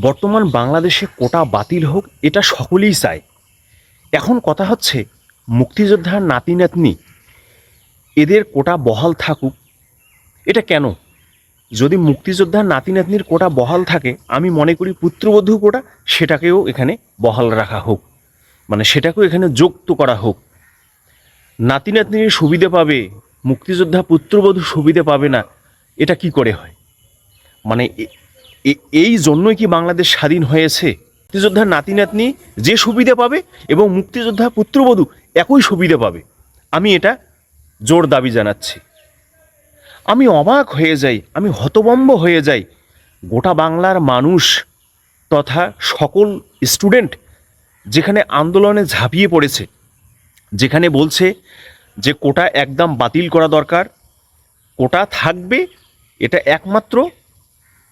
বর্তমান বাংলাদেশে কোটা বাতিল হোক, এটা সকলেই চায়। এখন কথা হচ্ছে, মুক্তিযোদ্ধার নাতি নাতনি এদের কোটা বহাল থাকুক। এটা কেন? যদি মুক্তিযোদ্ধার নাতি নাতনির কোটা বহাল থাকে, আমি মনে করি পুত্রবধূ কোটা, সেটাকেও এখানে বহাল রাখা হোক। মানে সেটাকেও এখানে যুক্ত করা হোক। নাতি নাতনির সুবিধে পাবে, মুক্তিযোদ্ধা পুত্রবধূ সুবিধে পাবে না, এটা কি করে হয়? মানে এই জন্যই কি বাংলাদেশ স্বাধীন হয়েছে? মুক্তিযোদ্ধার নাতি নাতনি যে সুবিধা পাবে এবং মুক্তিযোদ্ধা পুত্রবধূ একই সুবিধা পাবে। আমি এটা জোর দাবি জানাচ্ছি। আমি অবাক হয়ে যাই, আমি হতবম্ব হয়ে যাই। গোটা বাংলার মানুষ তথা সকল স্টুডেন্ট যেখানে আন্দোলনে ঝাঁপিয়ে পড়েছে, যেখানে বলছে যে কোটা একদম বাতিল করা দরকার, কোটা থাকবে, এটা একমাত্র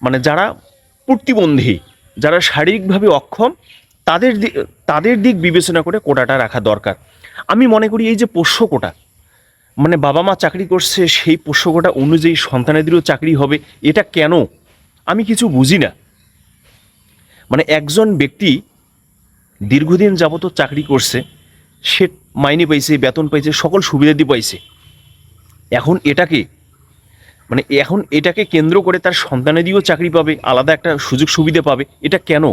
মানে যারা প্রতিবন্ধী, যারা শারীরিকভাবে অক্ষম, তাদের তাদের দিক বিবেচনা করে কোটাটা রাখা দরকার। আমি মনে করি এই যে পোষ্য কোটা মানে বাবা মা চাকরি করছে, সেই পোষ্য কোটা অনুযায়ী সন্তানেদেরও চাকরি হবে, এটা কেন? আমি কিছু বুঝি না। মানে একজন ব্যক্তি দীর্ঘদিন যাবত চাকরি করছে, সে মাইনে পাইছে, বেতন পাইছে, সকল সুবিধাদি পাইছে। এখন এটাকে মানে এখন এটাকে কেন্দ্র করে তার সন্তানেদিও চাকরি পাবে, আলাদা একটা সুযোগ সুবিধা পাবে, এটা কেন?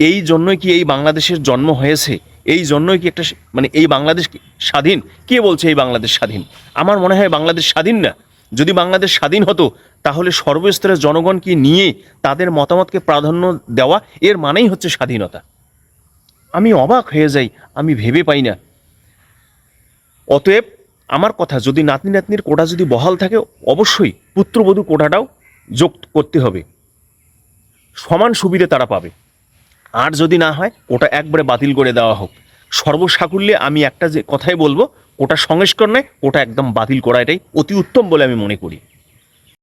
এই জন্যই কি এই বাংলাদেশের জন্ম হয়েছে? এই জন্যই কি একটা মানে এই বাংলাদেশ স্বাধীন? কে বলছে এই বাংলাদেশ স্বাধীন? আমার মনে হয় বাংলাদেশ স্বাধীন না। যদি বাংলাদেশ স্বাধীন হতো, তাহলে সর্বস্তরের জনগণকে নিয়ে তাদের মতামতকে প্রাধান্য দেওয়া এর মানেই হচ্ছে স্বাধীনতা। আমি অবাক হয়ে যাই, আমি ভেবে পাই না। অতএব আমার কথা, যদি নাতনি নাতনির কোটা যদি বহাল থাকে, অবশ্যই পুত্রবধূ কোটাটাও যোগ করতে হবে। সমান সুবিধে তারা পাবে। আর যদি না হয় ওটা একবারে বাতিল করে দেওয়া হোক। সর্বসাকুল্যে আমি একটা যে কথাই বলব ওটা সংস্করণে ওটা একদম বাতিল করা এটাই অতি উত্তম বলে আমি মনে করি।